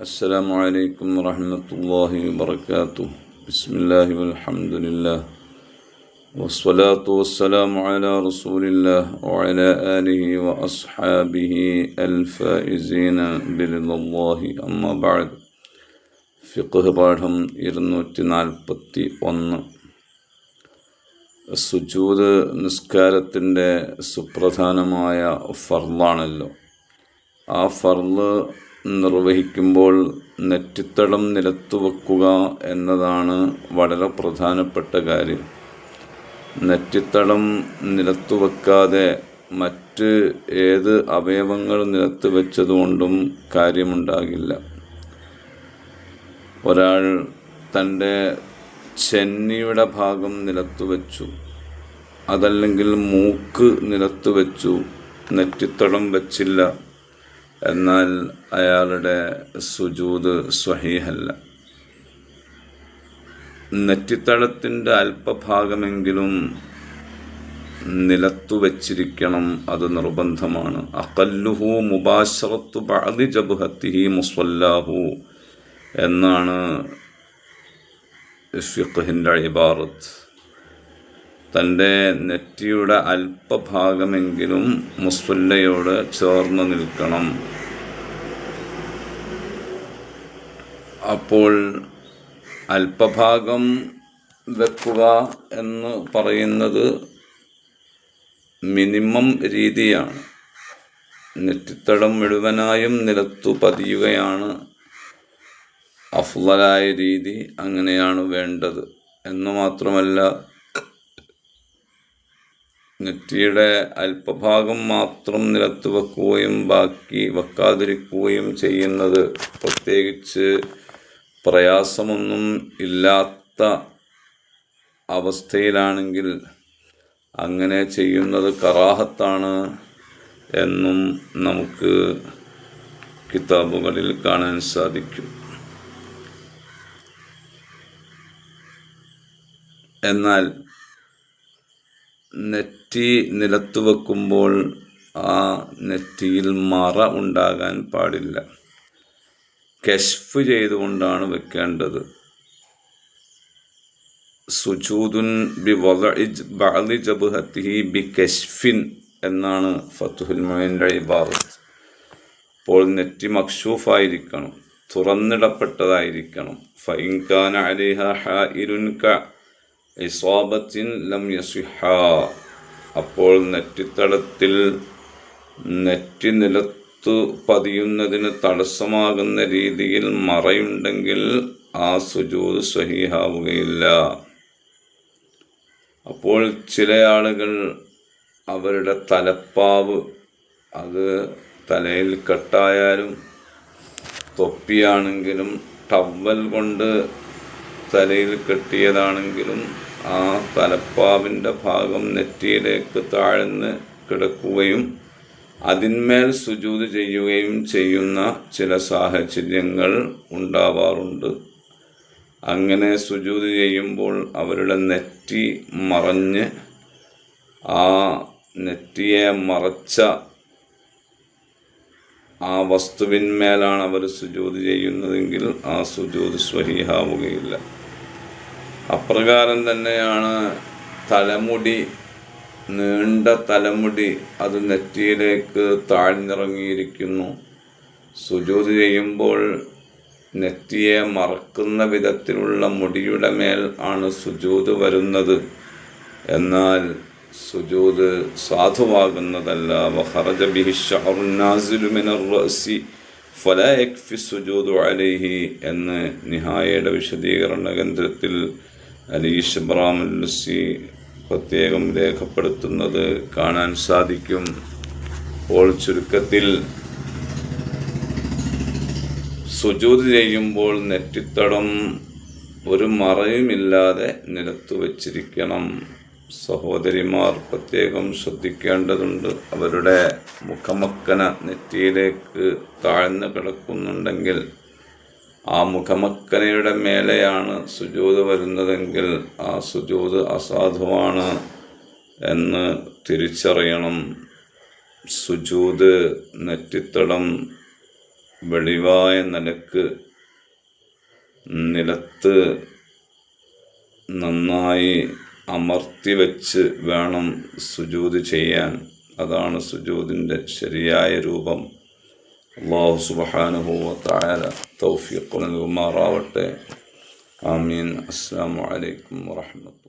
السلام عليكم ورحمة الله وبركاته بسم الله والحمد لله والصلاة والسلام على رسول الله وعلى آله وأصحابه الفائزين برضا الله أما بعد ഫിഖ് പാഠം ഇരുന്നൂറ്റി നാൽപ്പത്തി ഒന്ന് സുജൂദ് നിസ്കാരത്തിൻ്റെ സുപ്രധാനമായ ഫർലാണല്ലോ ആ ഫർള് നിർവഹിക്കുമ്പോൾ നെറ്റിത്തടം നിലത്തു വെക്കുക എന്നതാണ് വളരെ പ്രധാനപ്പെട്ട കാര്യം. നെറ്റിത്തടം നിലത്തു വെക്കാതെ മറ്റ് ഏത് അവയവങ്ങൾ നിലത്ത് വെച്ചതുകൊണ്ടും കാര്യമുണ്ടാകില്ല. ഒരാൾ തന്റെ ചെന്നിയുടെ ഭാഗം നിലത്ത് വെച്ചു അതല്ലെങ്കിൽ മൂക്ക് നിലത്ത് വെച്ചു നെറ്റിത്തടം വെച്ചില്ല. എന്നാൽ അയാളുടെ സുജൂത് സ്വഹീഹല്ല. നെറ്റിത്തടത്തിന്റെ അല്പഭാഗമെങ്കിലും നിലത്തു വച്ചിരിക്കണം അത് നിർബന്ധമാണ്. അക്കല്ലുഹു മുബാശറത്തു ബാദി ജബുഹത്തിഹി മുസ്വല്ലാഹു എന്നാണ് ഫിഖഹിന്റെ ഇബാറത്ത്. തന്റെ നെറ്റിയുടെ അല്പഭാഗമെങ്കിലും മുസ്ഫുല്ലയോട് ചേർന്ന് നിൽക്കണം. അപ്പോൾ അല്പഭാഗം വെക്കുക എന്ന് പറയുന്നത് മിനിമം രീതിയാണ്. നെറ്റിത്തടം മുഴുവനായും നിലത്തു പതിയുകയാണ്. അഫ്ലലായ രീതി അങ്ങനെയാണ് വേണ്ടത്. എന്ന് മാത്രമല്ല നെറ്റിയുടെ അല്പഭാഗം മാത്രം നിലത്ത് വെക്കുകയും ബാക്കി വെക്കാതിരിക്കുകയും ചെയ്യുന്നത് പ്രത്യേകിച്ച് പ്രയാസമൊന്നും ഇല്ലാത്ത അവസ്ഥയിലാണെങ്കിൽ അങ്ങനെ ചെയ്യുന്നത് കറാഹത്താണ് എന്നും നമുക്ക് കിതാബുകളിൽ കാണാൻ സാധിക്കും. എന്നാൽ നെറ്റി നിലത്ത് വെക്കുമ്പോൾ ആ നെറ്റിയിൽ മറ ഉണ്ടാകാൻ പാടില്ല. കെഷ്ഫ് ചെയ്തുകൊണ്ടാണ് വെക്കേണ്ടത്. സുജൂദുൻ ബി ബഅലി ജബ്ഹത്തിഹി ബി കെഷ്ഫിൻ എന്നാണ് ഫത്തുഹുൽ മൊയിന്റെ ഇബാറത്ത് അപ്പോൾ നെറ്റി മക്ഷൂഫായിരിക്കണം തുറന്നിടപ്പെട്ടതായിരിക്കണം. ഫൈൻകാന അലിഹ ഹാഇരുൻ ക ഇസ്വാബത്തിൻ ലം യസുഹ അപ്പോൾ നെറ്റിത്തടത്തിൽ നെറ്റി നിലത്തു പതിയുന്നതിന് തടസ്സമാകുന്ന രീതിയിൽ മറയുണ്ടെങ്കിൽ ആ സുജൂത് സഹിഹാവുകയില്ല അപ്പോൾ ചില ആളുകൾ അവരുടെ തലപ്പാവ് അത് തലയിൽ കെട്ടായാലും തൊപ്പിയാണെങ്കിലും ടവൽ കൊണ്ട് തലയിൽ കെട്ടിയതാണെങ്കിലും ആ തലപ്പാവിന്റെ ഭാഗം നെറ്റിയിലേക്ക് താഴ്ന്ന് കിടക്കുകയും അതിന്മേൽ സുജൂത് ചെയ്യുകയും ചെയ്യുന്ന ചില സാഹചര്യങ്ങൾ ഉണ്ടാവാറുണ്ട്. അങ്ങനെ സുജൂത് ചെയ്യുമ്പോൾ അവരുടെ നെറ്റി മറഞ്ഞ് ആ നെറ്റിയെ മറച്ച ആ വസ്തുവിന്മേലാണ് അവർ സുജൂത് ചെയ്യുന്നതെങ്കിൽ ആ സുജൂത് സ്വഹീഹാവുകയില്ല അപ്രകാരം തന്നെയാണ് തലമുടി നീണ്ട തലമുടി അത് നെറ്റിയിലേക്ക് താഴ്ന്നിറങ്ങിയിരിക്കുന്നു. സുജൂത് ചെയ്യുമ്പോൾ നെറ്റിയെ മറക്കുന്ന വിധത്തിലുള്ള മുടിയുടെ മേൽ ആണ് സുജൂത് വരുന്നത്. എന്നാൽ സുജൂത് സാധുവാകുന്നതല്ല. വഹറജ ബിഹി ഷഅറു നാസിലു മിനർ റഅസി ഫലാ യക്ഫി സുജൂദു അലൈഹി എന്ന് നിഹായയുടെ വിശദീകരണ കേന്ദ്രത്തിൽ അലീഷ് ഇബ്രാമുല്ലസി പ്രത്യേകം രേഖപ്പെടുത്തുന്നത് കാണാൻ സാധിക്കും. അപ്പോൾ ചുരുക്കത്തിൽ സുജൂത് ചെയ്യുമ്പോൾ നെറ്റിത്തടം ഒരു മറയുമില്ലാതെ നിലത്തു വച്ചിരിക്കണം. സഹോദരിമാർ പ്രത്യേകം ശ്രദ്ധിക്കേണ്ടതുണ്ട്. അവരുടെ മുഖമക്കന നെറ്റിയിലേക്ക് താഴ്ന്നു കിടക്കുന്നുണ്ടെങ്കിൽ ആ മുഖമക്കനയുടെ മേലെയാണ് സുജൂത് വരുന്നതെങ്കിൽ ആ സുജൂത് അസാധുവാണ് എന്ന് തിരിച്ചറിയണം. സുജൂത് നെറ്റിത്തടം വെളിവായ നിലയ്ക്ക് നിലത്ത് നന്നായി അമർത്തി വെച്ച് വേണം സുജൂത് ചെയ്യാൻ. അതാണ് സുജൂതിന്റെ ശരിയായ രൂപം. അള്ളാഹു താര തൗഫീഖ് നൽകുമാറാവട്ടെ. ആമീൻ. അസ്സാം വലൈക്കും വാഹമത്ത്